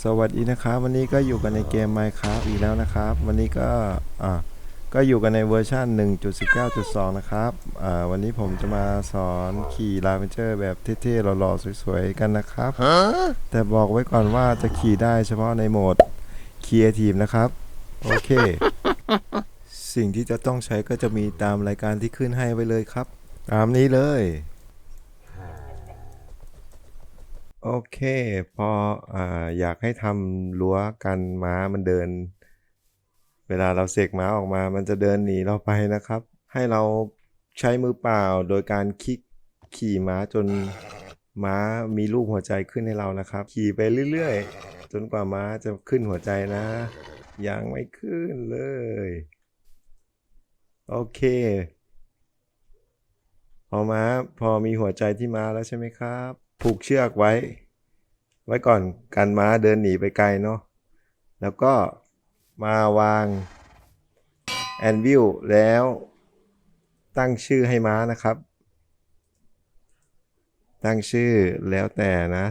สวัสดีนะครับ วันนี้ก็อยู่กันในเกม Minecraft อีกแล้วนะครับ วันนี้ก็อ่าก็อยู่กันในเวอร์ชัน1.19.2 นะครับอ่าวันนี้ผมจะมาสอนขี่ลาเวนเจอร์แบบเท่ๆหล่อๆสวยๆกันนะครับ แต่บอกไว้ก่อนว่าจะขี่ได้เฉพาะในโหมด Creative นะครับ โอเค สิ่งที่จะต้องใช้ก็จะมีตามรายการที่ขึ้นให้ไว้เลยครับ ตามนี้เลย โอเค พอออยากให้ทำรั้วกันม้ามันเดิน เวลาเราเสกม้าออกมา มันจะเดินหนีเราไปนะครับ ให้เราใช้มือเปล่าโดยการคลิกขี่ม้าจนม้ามีรูปหัวใจขึ้นให้เรานะครับ ขี่ไปเรื่อยๆ จนกว่าม้าจะขึ้นหัวใจนะยังไม่ขึ้นเลย โอเค พอม้าพอมีหัวใจที่ม้าแล้วใช่ไหมครับ ผูกเชือกไว้ ไว้ก่อนกันม้าเดินหนีไปไกลเนาะแล้วก็มาวางแอนวิลแล้วตั้งชื่อให้ม้านะครับ ตั้งชื่อแล้วแต่นะ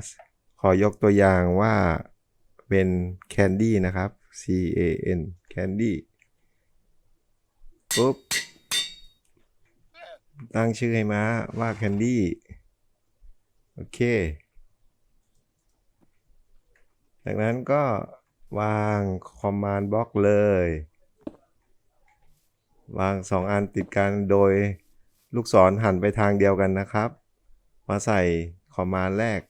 ขอยกตัวอย่างว่าเป็น Candy นะครับ C A N Candy ปุ๊บ ตั้งชื่อให้ม้าว่า Candy โอเค จากนั้นก็วางคอมมานด์บล็อกเลย วางสองอันติดกันโดยลูกศรหันไปทางเดียวกันนะครับ มาใส่คอมมานด์แรก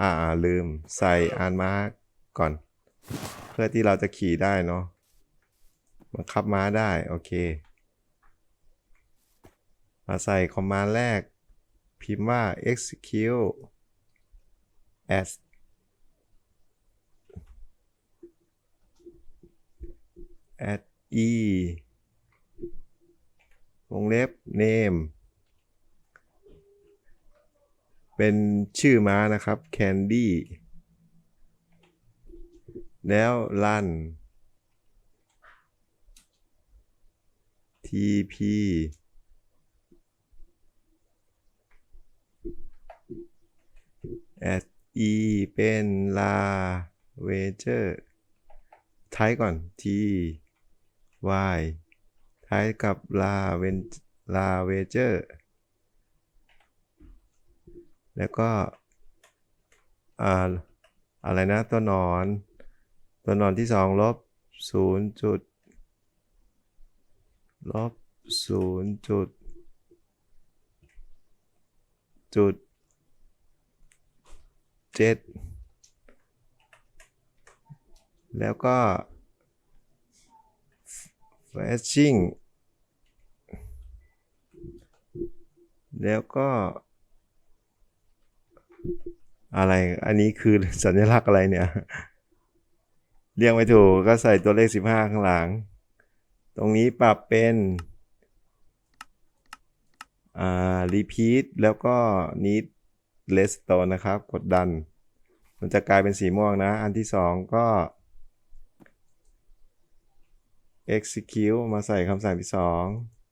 อ่าลืมใส่อานม้าก่อน เพื่อที่เราจะขี่ได้เนาะบังคับม้าได้ โอเค มาใส่คอมมานด์แรก พิมพ์ว่า execute as at e วงเล็บ name เป็นชื่อม้านะครับ Candy แล้ว run tp at e เป็น la wager ท้ายก่อน t y ท้ายกับ la ven la wager แล้วก็อ่าอะไรนะ ตัวนอน ตัวนอนที่สองลบศูนย์จุดลบศูนย์จุดจุด เจ็ดแล้วก็ flashing แล้วก็ อะไร อันนี้คือสัญลักษณ์อะไรเนี่ย เรียกไม่ถูกก็ใส่ตัวเลข 15 ข้างหลัง ตรงนี้ปรับเป็นอ่า repeat แล้วก็ need redstone นะครับ กดดัน มันจะกลายเป็นสีม่วงนะ อันที่สองก็ execute มาใส่คำสั่งที่สอง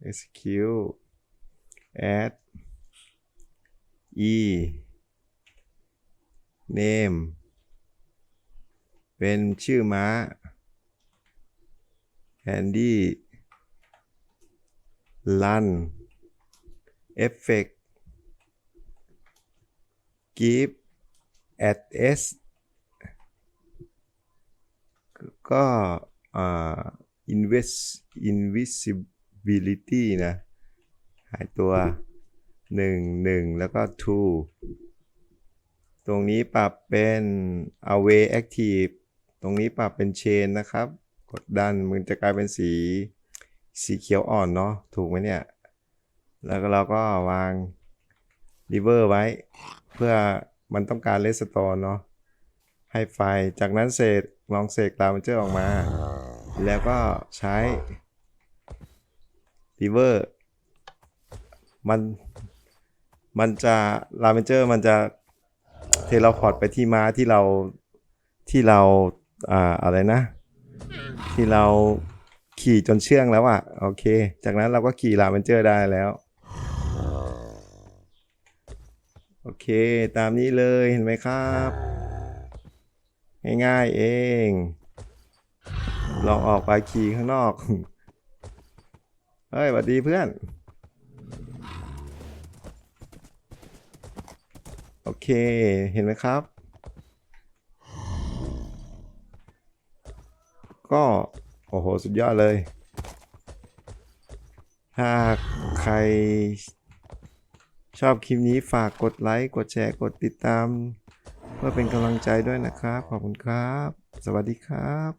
execute add e name เป็นชื่อม้า Candy run effect give at s ก็อ่า invest invisibility นะ หายตัว 1 1 แล้วก็ two ตรงนี้ปรับเป็น away active ตรงนี้ปรับเป็น chain นะครับ กดดันมันจะกลายเป็นสีสีเขียวอ่อนเนาะ ถูกไหมเนี่ย แล้วก็เราก็วาง river ไว้ เพื่อมันต้องการ redstone เนาะให้ไฟจากนั้นเสกลองเสกตามมันเจอออกมา แล้วก็ใช้ river มันมันจะลาเวนเจอร์มันจะเทเลพอร์ตไปที่ม้าที่เราที่เราอ่าอะไรนะ ที่เราขี่จนเชื่องแล้วอะ่ะ โอเค จากนั้นเราก็ขี่ลาเวนเจอร์ได้แล้ว โอเค ตามนี้เลยเห็นไหมครับ ง่ายๆเอง ลองออกไปขี่ข้างนอก เฮ้ยสวัสดีเพื่อน โอเค เห็นไหมครับ ก็ โอ้โห สุดยอดเลยถ้าใคร ชอบคลิปนี้ฝากกดไลค์ กดแชร์ กดติดตาม เพื่อเป็นกำลังใจด้วยนะครับ ขอบคุณครับ สวัสดีครับ